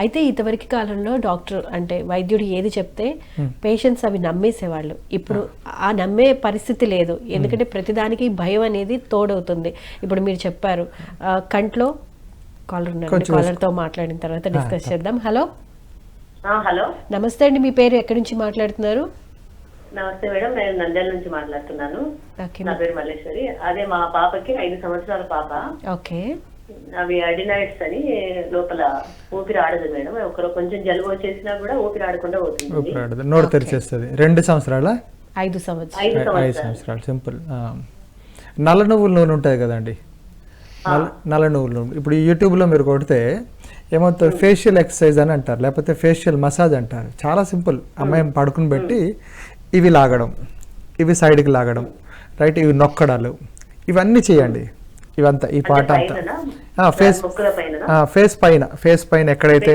అయితే ఇంతవరకు కాలంలో డాక్టర్ అంటే వైద్యుడు ఏది చెప్తే పేషెంట్స్ అవి నమ్మేసేవాళ్ళు. ఇప్పుడు ఆ నమ్మే పరిస్థితి లేదు. ఎందుకంటే ప్రతిదానికి భయం అనేది తోడవుతుంది. ఇప్పుడు మీరు చెప్పారు కంట్లో కాలర్ కాలర్తో మాట్లాడిన తర్వాత డిస్కస్ చేద్దాం. హలో? హలో. నమస్తే అండి. మీ పేరు ఎక్కడి నుంచి మాట్లాడుతున్నారు? నమస్తే మేడం. నేను నంద్యాల నుంచి మాట్లాడుతున్నాను. ఓకే. నా పేరు మల్లేశ్వరి. అదే మా పాపకి ఐదు సంవత్సరాల పాప. ఓకే. అవి అడినాయిడ్స్ అని లోపల ఊపిరి ఆడదు మేడం. ఒకరు కొంచెం జలుబు వచ్చేసినా కూడా ఊపిరి ఆడకుండా పోతుంది. ఊపిరాడదు. నోరు తెరిచేస్తుంది. రెండు సంవత్సరాల? ఐదు సంవత్సరం ఐదు సంవత్సరాలు. సంవత్సరాలు. సింపుల్. నల్ల నువ్వుల నూనె ఉంటుంది కదండి. నల్ల నల్ల నువ్వుల నూనె. ఇప్పుడు యూట్యూబ్లో మీరు కొడితే ఏమవుతుంది ఫేషియల్ ఎక్సర్సైజ్ అని అంటారు. లేకపోతే ఫేషియల్ మసాజ్ అంటారు. చాలా సింపుల్. అమ్మాయి పడుకుని పెట్టి ఇవి లాగడం. ఇవి సైడ్కి లాగడం. రైట్ ఇవి నొక్కడాలు. ఇవన్నీ చేయండి. ఇవంతా ఈ పాట అంతా ఫేస్ ఫేస్ పైన ఫేస్ పైన ఎక్కడైతే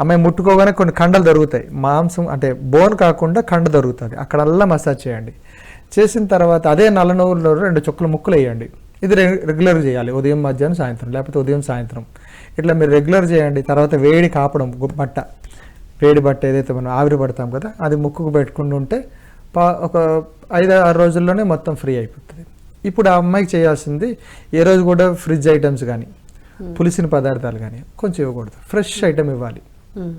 అమ్మాయి ముట్టుకోగానే కొన్ని కండలు దొరుకుతాయి. మాంసం అంటే బోన్ కాకుండా కండ దొరుకుతుంది. అక్కడల్లా మసాజ్ చేయండి. చేసిన తర్వాత అదే నల్ల నువ్వుల్లో రెండు చుక్కలు ముక్కలు వేయండి. ఇది రెగ్యులర్ చేయాలి. ఉదయం మధ్యాహ్నం సాయంత్రం. లేకపోతే ఉదయం సాయంత్రం. ఇట్లా మీరు రెగ్యులర్ చేయండి. తర్వాత వేడి కాపడం బట్ట. వేడి బట్ట ఏదైతే మనం ఆవిరి పడతాం కదా అది ముక్కుకు పెట్టుకుంటూ ఉంటే పా ఒక ఐదు ఆరు రోజుల్లోనే మొత్తం ఫ్రీ అయిపోతుంది. ఇప్పుడు ఆ అమ్మాయికి చేయాల్సింది ఏ రోజు కూడా ఫ్రిడ్జ్ ఐటమ్స్ కానీ పులిసిన పదార్థాలు కానీ కొంచెం ఇవ్వకూడదు. ఫ్రెష్ ఐటమ్ ఇవ్వాలి. ఉమ్.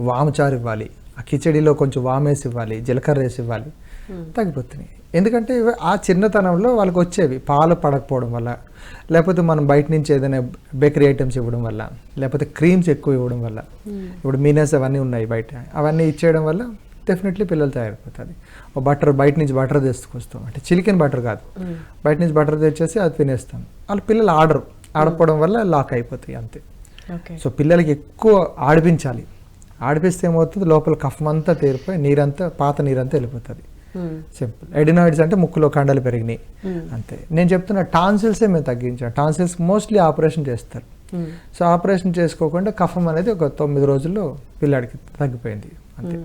వాముచారు ఇవ్వాలి. ఆ కిచడీలో కొంచెం వామేసి ఇవ్వాలి జీలకర్ర వేసి ఇవ్వాలి. తగ్గిపోతున్నాయి. ఎందుకంటే ఆ చిన్నతనంలో వాళ్ళకి వచ్చేవి. పాలు పడకపోవడం వల్ల లేకపోతే మనం బయట నుంచి ఏదైనా బేకరీ ఐటమ్స్ ఇవ్వడం వల్ల లేకపోతే క్రీమ్స్ ఎక్కువ ఇవ్వడం వల్ల. ఇప్పుడు మీనస్ అవన్నీ ఉన్నాయి బయట. అవన్నీ ఇచ్చేయడం వల్ల డెఫినెట్లీ పిల్లలు తయారైపోతుంది బటర్ బయట నుంచి బటర్ తెచ్చుకొస్తాం. అంటే చిలికెన్ బటర్ కాదు. బయట నుంచి బటర్ తెచ్చేసి అది తినేస్తాం. వాళ్ళ పిల్లలు ఆడరు. ఆడకపోవడం వల్ల లాక్ అయిపోతాయి అంతే. సో పిల్లలకి ఎక్కువ ఆడిపించాలి. ఆడిపిస్తే ఏమవుతుంది? లోపల కఫం అంతా తేరిపోయి నీరంతా పాత నీరంతా వెళ్ళిపోతుంది. ఉమ్. సింపుల్. ఎడినాయిడ్స్ అంటే ముక్కులో కండలు పెరిగినాయి. అంతే. నేను చెప్తున్న టాన్సిల్సే మేము తగ్గించాం. టాన్సిల్స్ మోస్ట్లీ ఆపరేషన్ చేస్తారు. ఉమ్. సో ఆపరేషన్ చేసుకోకుండా కఫం అనేది ఒక తొమ్మిది రోజుల్లో పిల్లాడికి తగ్గిపోయింది. అంతే.